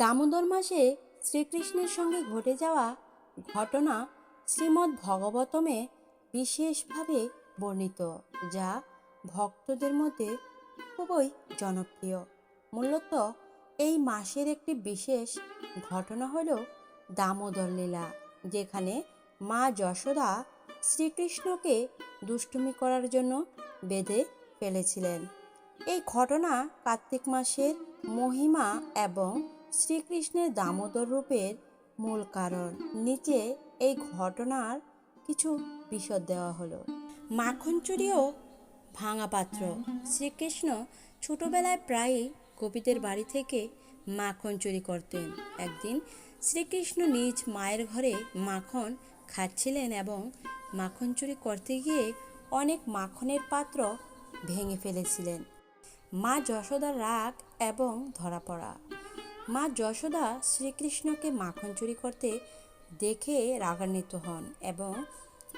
দামোদর মাসে শ্রীকৃষ্ণের সঙ্গে ঘটে যাওয়া ঘটনা শ্রীমদ্ ভগবতমে বিশেষভাবে বর্ণিত, যা ভক্তদের মধ্যে খুবই জনপ্রিয়। মূলত এই মাসের একটি বিশেষ ঘটনা হল দামোদর লীলা, যেখানে মা যশোদা শ্রীকৃষ্ণকে দুষ্টুমি করার জন্য বেঁধে ফেলেছিলেন। এই ঘটনা কার্তিক মাসের মহিমা এবং শ্রীকৃষ্ণের দামোদর রূপের মূল কারণ। নিচে এই ঘটনার কিছু বিশদ দেওয়া হলো। মাখন চুরিও ভাঙা পাত্র। শ্রীকৃষ্ণ ছোটবেলায় প্রায়ই গোপীদের বাড়ি থেকে মাখন চুরি করতেন। একদিন শ্রীকৃষ্ণ নিজ মায়ের ঘরে মাখন খাচ্ছিলেন এবং মাখন চুরি করতে গিয়ে অনেক মাখনের পাত্র ভেঙে ফেলেছিলেন। মা যশোদার রাগ এবং ধরা পড়া। মা যশোদা শ্রীকৃষ্ণকে মাখন চুরি করতে দেখে রাগান্বিত হন এবং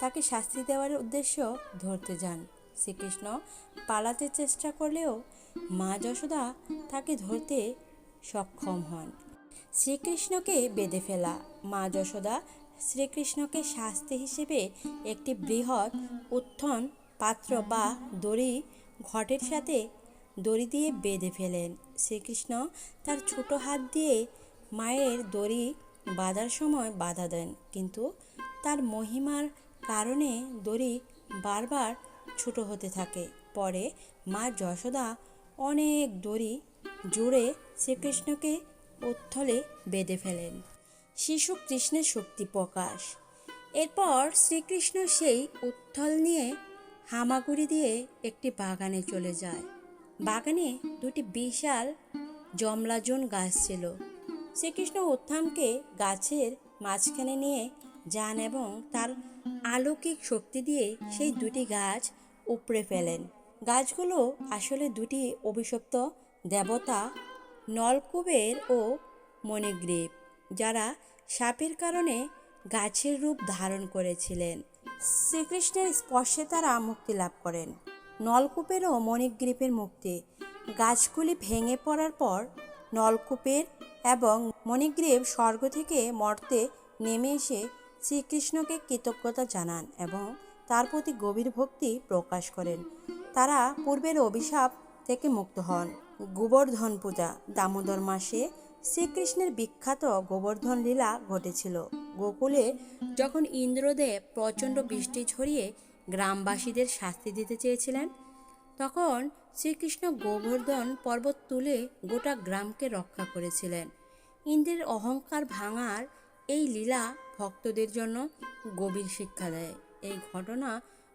তাকে শাস্তি দেওয়ার উদ্দেশ্য ধরতে যান। শ্রীকৃষ্ণ পালাতে চেষ্টা করলেও মা যশোদা তাকে ধরতে সক্ষম হন। শ্রীকৃষ্ণকে বেঁধে ফেলা। মা যশোদা শ্রীকৃষ্ণকে শাস্তি হিসেবে একটি বৃহৎ উত্থন পাত্র বা দড়ি ঘটের সাথে দড়ি দিয়ে বেঁধে ফেলেন। শ্রীকৃষ্ণ তার ছোট হাত দিয়ে মায়ের দড়ি বাঁধার সময় বাধা দেন। কিন্তু তার মহিমার কারণে দড়ি বারবার ছোট হতে থাকে। পরে মা যশোদা অনেক দড়ি জুড়ে শ্রীকৃষ্ণকে উত্থলে বেঁধে ফেলেন। শিশু কৃষ্ণের শক্তি প্রকাশ। এরপর শ্রীকৃষ্ণ সেই উত্থল নিয়ে হামাগুড়ি দিয়ে একটি বাগানে চলে যায়। বাগানে দুটি বিশাল জমলাজন গাছ ছিল। শ্রীকৃষ্ণ উত্থানকে গাছের মাঝখানে নিয়ে যান এবং তার আলৌকিক শক্তি দিয়ে সেই দুটি গাছ উপড়ে ফেলেন। গাছগুলো আসলে দুটি অভিশপ্ত দেবতা নলকুবের ও মণিগ্রীব, যারা সাপের কারণে গাছের রূপ ধারণ করেছিলেন। শ্রীকৃষ্ণের স্পর্শে তারা মুক্তি লাভ করেন। নলকূপের ও মণিগ্রীপের মুক্তি। গাছগুলি ভেঙে পড়ার পর নলকূপের এবং মণিগ্রীব স্বর্গ থেকে মর্তে নেমে এসে শ্রীকৃষ্ণকে কৃতজ্ঞতা জানান এবং তার প্রতি গভীর ভক্তি প্রকাশ করেন। তারা পূর্বের অভিশাপ থেকে মুক্ত হন। গোবর্ধন পূজা, দামোদর মাসে শ্রীকৃষ্ণের বিখ্যাত গোবর্ধন লীলা ঘটেছিল। গোকুলে যখন ইন্দ্রদেব প্রচণ্ড বৃষ্টি ছড়িয়ে গ্রামবাসীদের শাস্তি দিতে চেয়েছিলেন। তখন শ্রীকৃষ্ণ গোবর্ধন পর্বত তুলে গোটা গ্রামকে রক্ষা করেছিলেন। ইন্দ্রের অহংকার ভাঙার এই লীলা ভক্তদের জন্য গভীর শিক্ষা দেয়। এই ঘটনা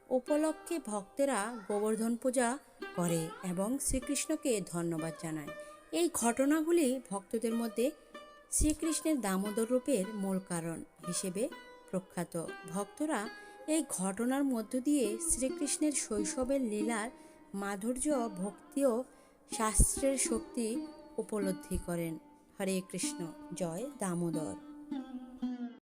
উপলক্ষে ভক্তেরা গোবর্ধন পূজা করে এবং শ্রীকৃষ্ণকে ধন্যবাদ জানায়। এই ঘটনাগুলি ভক্তদের মধ্যে শ্রীকৃষ্ণের দামোদর রূপের মূল কারণ হিসেবে প্রখ্যাত। ভক্তরা এই ঘটনার মধ্য দিয়ে শ্রীকৃষ্ণের শৈশবের লীলার মাধুর্য ভক্তি ও শাস্ত্রের শক্তি উপলব্ধি করেন। হরে কৃষ্ণ। জয় দামোদর।